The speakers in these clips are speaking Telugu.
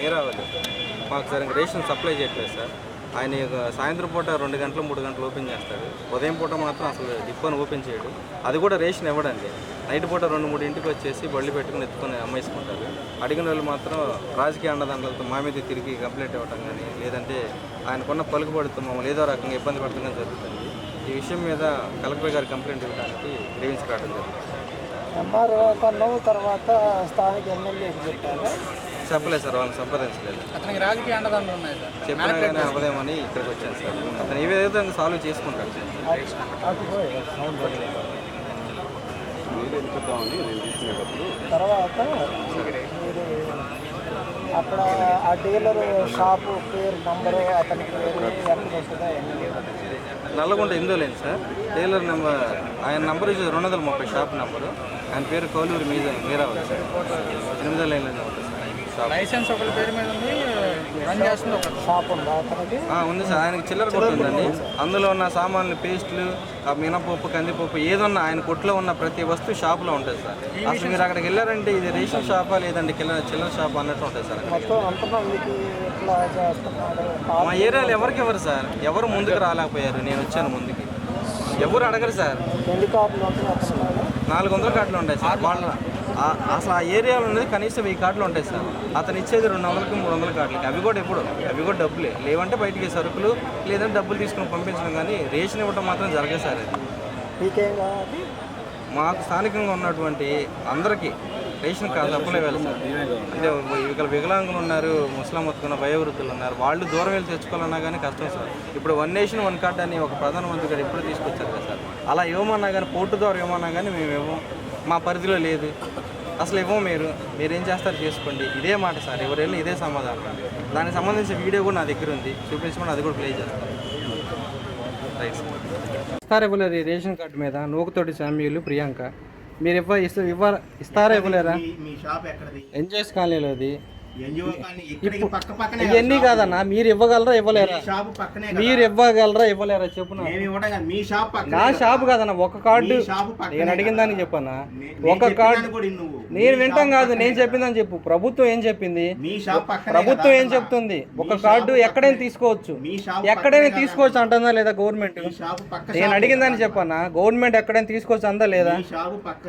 మీరావళి మాకు సరిగ్గా రేషన్ సప్లై చేయట్లేదు సార్. ఆయన సాయంత్రం పూట రెండు గంటలు మూడు గంటలు ఓపెన్ చేస్తాడు. ఉదయం పూట మాత్రం అసలు డిపోని ఓపెన్ చేయడు. అది కూడా రేషన్ ఇవ్వడండి. నైట్ పూట రెండు మూడు ఇంటికి వచ్చేసి బళ్ళు పెట్టుకుని ఎత్తుకొని అమ్మేసుకుంటారు. అడిగిన వాళ్ళు మాత్రం రాజకీయ అండదండలతో మా మీద తిరిగి కంప్లైంట్ ఇవ్వడం కానీ లేదంటే ఆయనకున్న పలుకుబడితో మమ్మల్ని ఏదో రకంగా ఇబ్బంది పడటం కానీ జరుగుతుంది. ఈ విషయం మీద కలెక్టర్ గారి కంప్లైంట్ ఇవ్వడానికి గ్రీవించి రావడం జరుగుతుంది. ఎంఆర్ఓ తర్వాత స్థానిక ఎమ్మెల్యేకి చెప్పారు. చెప్పలేదు సార్ వాళ్ళని సంప్రదించలేదు. అతనికి రాజకీయ అండదండలు ఉన్నాయి సార్. చెప్పినా కానీ అవ్వదేమని ఇక్కడికి వచ్చాను సార్. అతను ఏ విధంగా సాల్వ్ చేసుకుంటాడు సార్? తర్వాత అక్కడ ఆ డీలర్ షాపు పేరు నంబరు నల్లగొండ ఎందులో లేదు? సార్. టైలర్ నెంబర్ ఆయన నంబర్ వచ్చి రెండు వందల ముప్పై షాప్ నెంబరు ఆయన పేరు కౌలూరు మీద మీరావాలి సార్. ఎనిమిదో లైన్లో ఉంటుంది సార్. లైసెన్స్ ఒకరి పేరు మీద ఉంది రన్ చేస్తుంది ఒకటి షాప్ ఉందా ఉంది సార్. ఆయనకి చిల్లర కొట్టు ఉందండి. అందులో ఉన్న సామాన్లు పేస్టులు ఆ మినపప్పు కందిపప్పు ఏదన్నా ఆయన కొట్లో ఉన్న ప్రతి వస్తువు షాప్లో ఉంటుంది సార్. అసలు మీరు అక్కడికి వెళ్ళారంటే ఇది రేషన్ షాపా లేదంటే చిల్లర చిల్లర షాప్ అన్నట్టు ఉంటుంది సార్ మా ఏరియాలో ఎవరికి ఎవరు సార్? ఎవరు ముందుకు రాలేకపోయారు? నేను వచ్చాను ముందుకి. ఎవరు అడగరు సార్. నాలుగు వందల కార్డులు ఉంటాయి సార్. వాళ్ళ అసలు ఆ ఏరియాలో ఉన్నది కనీసం వెయ్యి కార్డులు ఉంటాయి సార్. అతను ఇచ్చేది రెండు వందలకి మూడు వందల కార్డులకి. అవి కూడా ఎప్పుడు అవి కూడా డబ్బులే. లేవంటే బయటికి సరుకులు లేదంటే డబ్బులు తీసుకుని పంపించడం కానీ రేషన్ ఇవ్వడం మాత్రం జరగదు సార్ అది. మీకేం కావాలి మాకు స్థానికంగా ఉన్నటువంటి అందరికీ రేషన్ కార్డు డబ్బులే వెళ్ళి సార్. అంటే ఇక్కడ వికలాంగులు ఉన్నారు ముస్లిం మొత్తుకున్న వయోవృద్ధులు ఉన్నారు. వాళ్ళు దూరం వెళ్ళి తెచ్చుకోవాలన్నా కానీ కష్టం సార్. ఇప్పుడు వన్ నేషన్ వన్ కార్డ్ అని ఒక ప్రధానమంత్రి గారు ఎప్పుడు తీసుకొచ్చారు కదా సార్. అలా ఇవ్వమన్నా కానీ పోర్టు ద్వారా ఇవ్వమన్నా కానీ మేము ఇవ్వం. మా పరిధిలో లేదు. అసలు ఇవ్వం మీరు మీరు ఏం చేస్తారు చేసుకోండి. ఇదే మాట సార్ ఎవరు వెళ్ళి ఇదే సమాధానం. దానికి సంబంధించిన వీడియో కూడా నా దగ్గర ఉంది. చూపించమని అది కూడా ప్లే చేస్తాను. ఇస్తారా ఇవ్వలేరు ఈ రేషన్ కార్డు మీద? నూకుతోటి శామ్యులు ప్రియాంక. మీరు ఇవ్వ ఇస్త- ఇవ్వ ఇస్తారా ఇవ్వలేరా ఎంజాయ్స్ కాలనీలోది. ఇవన్నీ కాదన్నా మీరు ఇవ్వగలరా ఇవ్వలేరా. మీరు ఇవ్వగలరా ఇవ్వలేరా చెప్పు నా. షాప్ కాదన్న ఒక కార్డు నేను అడిగిన కదా. దానికి చెప్పన్నా నే- ఒక కార్డు. నేను వింటాం కాదు నేను. చెప్పిందని చెప్పు ప్రభుత్వం ఏం చెప్పింది ప్రభుత్వం ఏం. చెప్తుంది ఒక కార్డు. ఎక్కడైనా తీసుకోవచ్చు ఎక్కడైనా తీసుకోవచ్చు. అంటుందా లేదా గవర్నమెంట్ నేను షాప్ అడిగిన దాన్ని కదా. చెప్పన్నా గవర్నమెంట్ ఎక్కడైనా తీసుకోవచ్చు అందా లేదా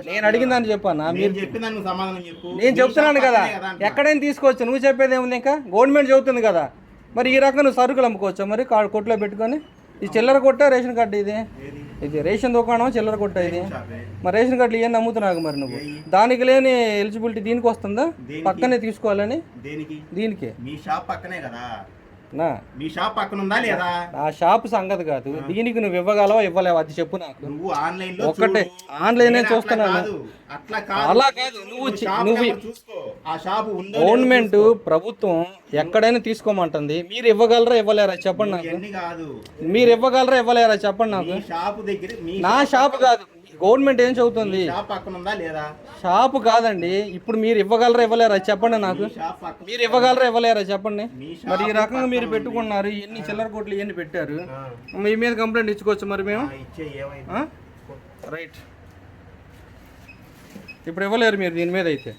నేను అడిగిన దాన్ని చెప్పన్నా నేను మీరు చెప్పిన చెప్పు నేను చెప్తున్నాను కదా. ఎక్కడైనా తీసుకోవచ్చు నువ్వు చెప్పేది ఏముంది ఇంకా? గవర్నమెంట్ చెబుతుంది కదా. మరి ఈ రకంగా నువ్వు సరుకులు అమ్ముకోవచ్చా. మరి కొట్లో పెట్టుకొని ఈ చిల్లర కొట్ట రేషన్ కార్డు ఇది? ఇది రేషన్ దుకాణం చిల్లర కొట్ట ఇది. మరి రేషన్ కార్డులు ఇవన్నీ అమ్ముతున్నావు మరి నువ్వు. దానికి లేని ఎలిజిబిలిటీ దీనికి వస్తుందా? పక్కనే తీసుకోవాలని? దేనికి? దీనికి? మీ షాప్ పక్కనే కదా. నా. మీ షాప్ పక్కన ఉందా లేదా? నా షాపు సంగతి కాదు. దీనికి నువ్వు ఇవ్వగలవా ఇవ్వలేవా? అది చెప్పు నాకు. నువ్వు ఆన్లైన్లో ఒక్కటే. ఆన్లైనే చూస్తున్నాను. అట్లా కాదు. అలా కాదు. నువ్వు నువ్వు- చూసుకో? ఆ షాప్ ఉందో గవర్నమెంట్. ప్రభుత్వం ఎక్కడైనా తీసుకోమంటుంది. మీరు ఇవ్వగలరా ఇవ్వలేరా? చెప్పండి నాకు. కాదు. మీరు ఇవ్వగలరా ఇవ్వలేరా? చెప్పండి నాకు. షాప్ దగ్గర నా షాప్ కాదు. గవర్నమెంట్ ఏం చెబుతుంది షాప్ పక్కన ఉందా లేదా? షాపు కాదండి. ఇప్పుడు మీరు ఇవ్వగలరా ఇవ్వలేరా? చెప్పండి నాకు. మీ షాప్ పక్కన మీరు ఇవ్వగలరా ఇవ్వలేరా? చెప్పండి. మరి ఈ రకంగా మీరు పెట్టుకున్నారు ఎన్ని చిల్లర కోట్లు ఇవన్నీ పెట్టారు? మీ మీద కంప్లైంట్ ఇచ్చుకోవచ్చు మరి మేము? ఇచ్చే ఏమైంది? రైట్. ఇప్పుడు ఇవ్వలేరు మీరు దీని మీద అయితే.